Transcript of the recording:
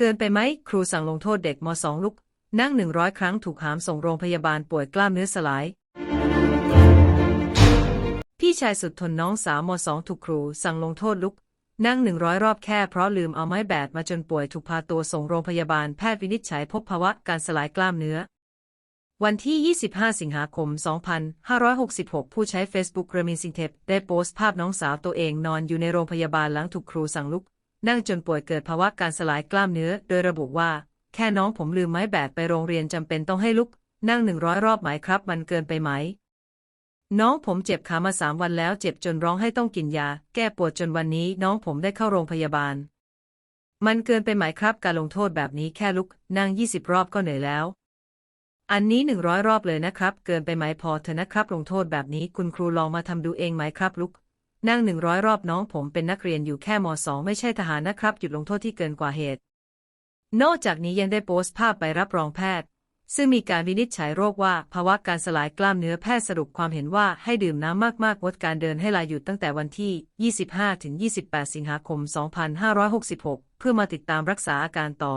เกินไปไหม ครูสั่งลงโทษเด็กม .2 ลุก นั่งหนึ่งร้อยครั้งถูกหามส่งโรงพยาบาลป่วยกล้ามเนื้อสลาย พี่ชายสุดทนน้องสาวม .2 ถูกครูสั่งลงโทษลุก นั่งหนึ่งร้อบแค่เพราะลืมเอาไม้แบดมาจนป่วยถูกพาตัวส่งโรงพยาบาลแพทย์วินิจฉัยพบภาวะการสลายกล้ามเนื้อวันที่ 25 สิงหาคม 2566 ผู้ใช้ Facebook เรมินซิงเทปได้โพสต์ภาพน้องสาวตัวเองนอนอยู่ในโรงพยาบาลหลังถูกครูสั่งลุก นั่งจนป่วยเกิดภาวะการสลายกล้ามเนื้อ โดยระบุว่า แค่น้องผมลืมไม้แบดไปโรงเรียนจำเป็นต้องให้ลุก นั่ง100รอบไหมครับ มันเกินไปไหม น้องผมเจ็บขามาสามวันแล้ว เจ็บจนร้องให้ต้องกินยา แก้ปวดจนวันนี้น้องผมได้เข้าโรงพยาบาล มันเกินไปไหมครับ การลงโทษแบบนี้แค่ลุก นั่ง20รอบก็เหนื่อยแล้ว อันนี้100รอบเลยนะครับ เกินไปไหมพอเถอะนะครับ ลงโทษแบบนี้คุณครูลองมาทำดูเองไหมครับ ลุก นั่ง100รอบน้องผมเป็นนักเรียนอยู่แค่ม .2 ไม่ใช่ทหารนะครับ หยุดลงโทษที่เกินกว่าเหตุ นอกจากนี้ยังได้โพสต์ภาพใบรับรองแพทย์ ซึ่งมีการวินิจฉัยโรคว่า ภาวะการสลายกล้ามเนื้อแพทย์สรุปความเห็นว่าให้ดื่มน้ำมากๆงดการเดินให้ลาหยุดตั้งแต่วันที่ 25-28 สิงหาคม 2566 เพื่อมาติดตามรักษาอาการต่อ